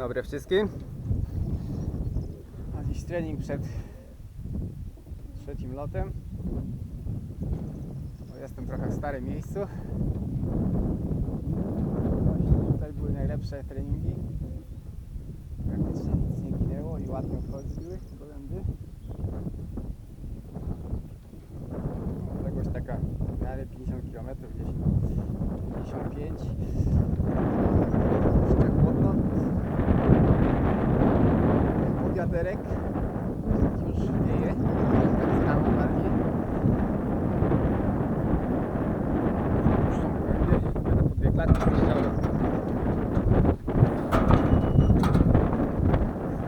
dobry wszystkim. A dziś trening przed trzecim lotem. Bo jestem trochę w starym miejscu. Tutaj były najlepsze treningi. Praktycznie nic nie ginęło i ładnie wchodziły gołęby. Odległość taka w miarę 50 km, gdzieś 55 jeszcze chłodno. Wiaderek już wieje, tak z rana bardziej. Zapuszczą gołębie, będę po dwie klatki puszczał.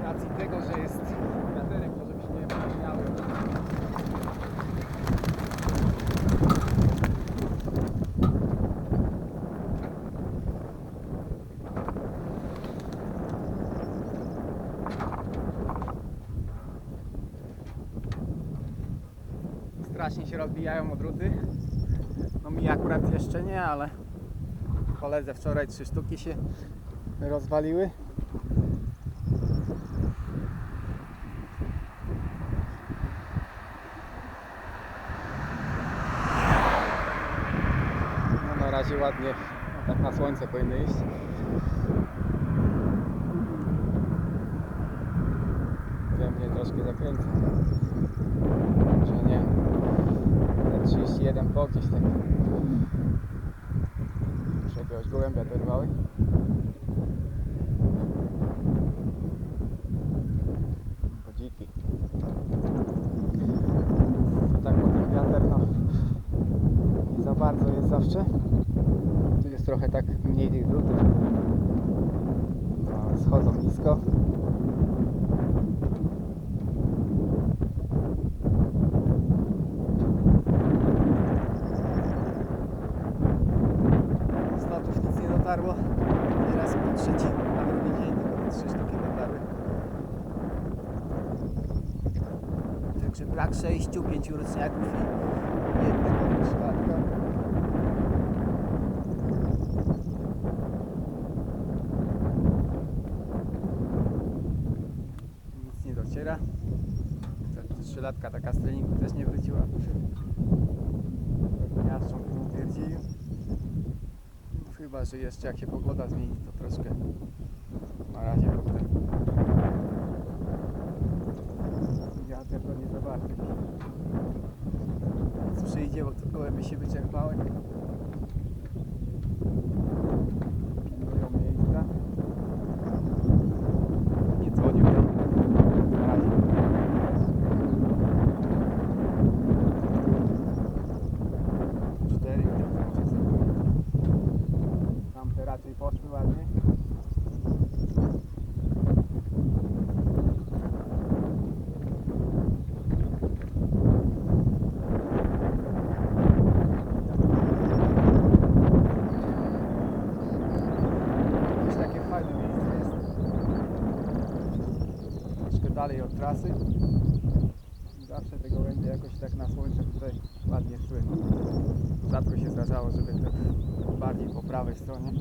Z racji tego, że jest wiaderek, to żeby się nie pochłaniały. Strasznie się rozbijają odruty. No mi akurat jeszcze nie, ale koledze wczoraj trzy sztuki się rozwaliły. No na razie ładnie, tak na słońce powinny iść. We mnie troszkę zakręca. Że nie. Te 31 po gdzieś tak. Muszę jakiegoś gołębia dorwały. Podziki. To tak po ten no nie za bardzo jest zawsze. Tu jest trochę tak mniej tych drutów. No, schodzą nisko. 25 roczniaków i jednego szlatka. Nic nie dociera. Trzylatka taka z treningu też nie wróciła. Miasto utwierdził. Chyba, że jeszcze jak się pogoda zmieni, to troszkę na razie problem. To nie za bardzo. Nic przyjdzie, bo to gołębie się wyczerpały. Pilnują miejsca. Nie dzwonił tam. Na razie. Tamte raczej poszły ładnie. Jakieś takie fajne miejsce jest. Troszkę dalej od trasy. Zawsze te gołębie jakoś tak na słońce tutaj ładnie szły. Zdarzało, żeby tak bardziej po prawej stronie.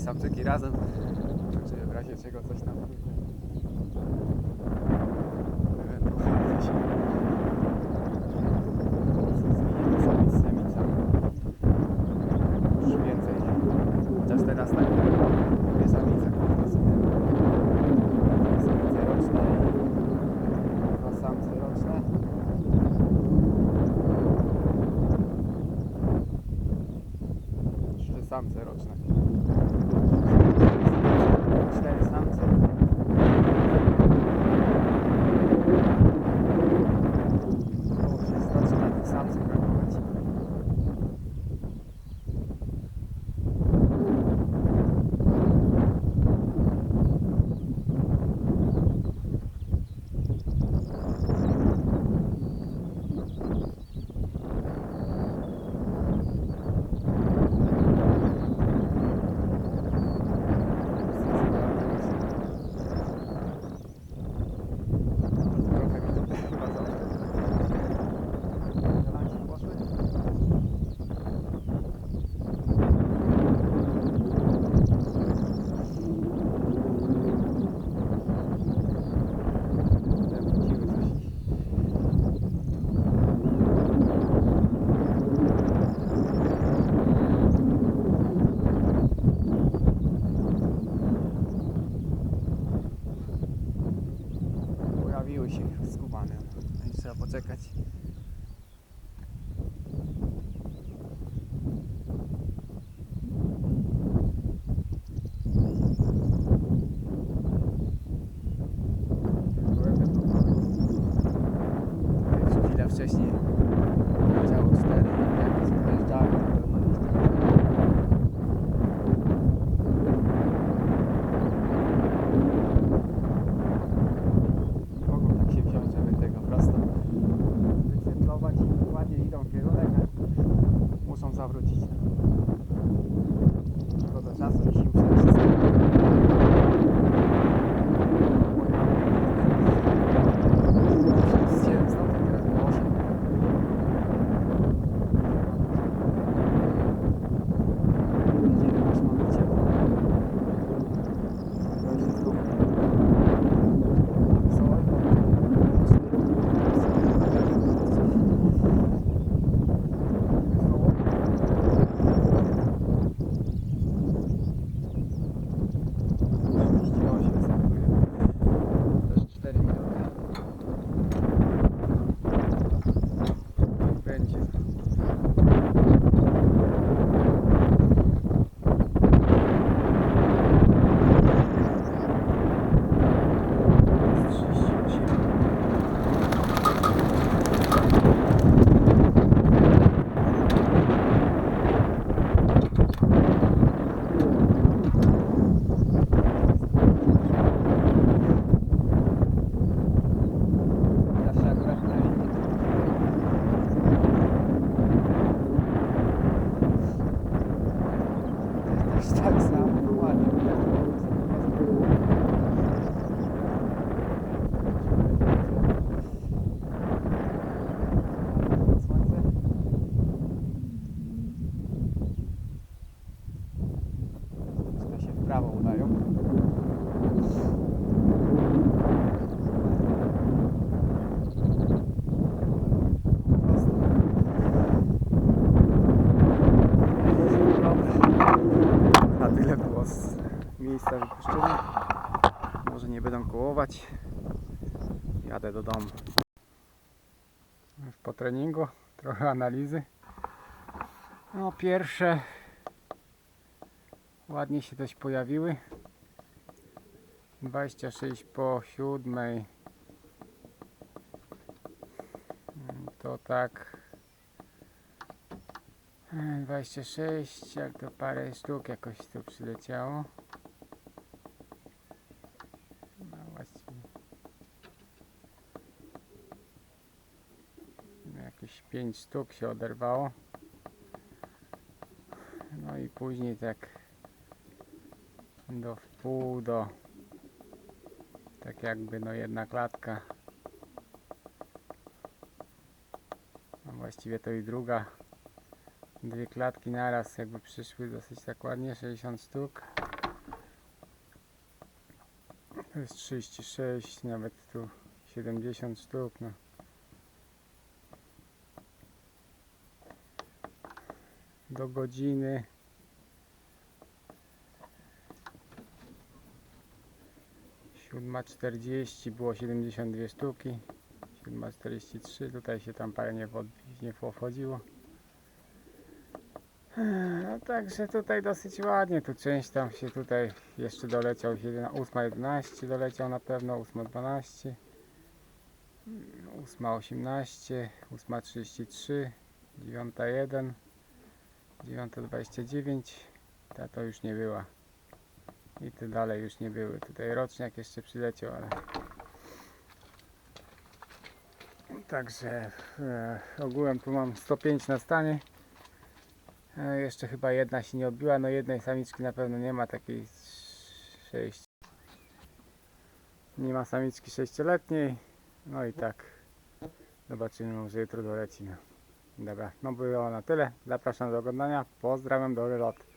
samczyki razem, w razie czego coś tam Prawo udają. Na tyle było z miejsca wypuszczenia. Może nie będą kołować. Jadę do domu. Już po treningu trochę analizy. No pierwsze ładnie się dość pojawiły. 26 po 7. Mm, To tak E, 26, jak to parę sztuk jakoś tu przyleciało. No właściwie. Jakieś 5 sztuk się oderwało. No i później tak do wpół do tak jakby no jedna klatka. No właściwie to i druga dwie klatki naraz jakby przyszły dosyć tak ładnie, 60 sztuk. To jest 36, nawet tu 70 sztuk. No. Do godziny. Siódma 40 było 72 sztuki. Siódma 43, tutaj się tam parę nie, nie wchodziło. No także tutaj dosyć ładnie, tu część tam się tutaj jeszcze doleciał, 8.11 doleciał na pewno, 8.12, 8.18, 8.33, 9.1, 9.29, ta to już nie była. I te dalej już nie były. Tutaj roczniak jeszcze przyleciał, ale... Także e, ogółem tu mam 105 na stanie. E, jeszcze chyba jedna się nie odbiła, no jednej samiczki na pewno nie ma, takiej 6. Nie ma samiczki sześcioletniej. No i tak. Zobaczymy, może jutro doleci. No. Dobra, no było na tyle. Zapraszam do oglądania. Pozdrawiam, dobry lot.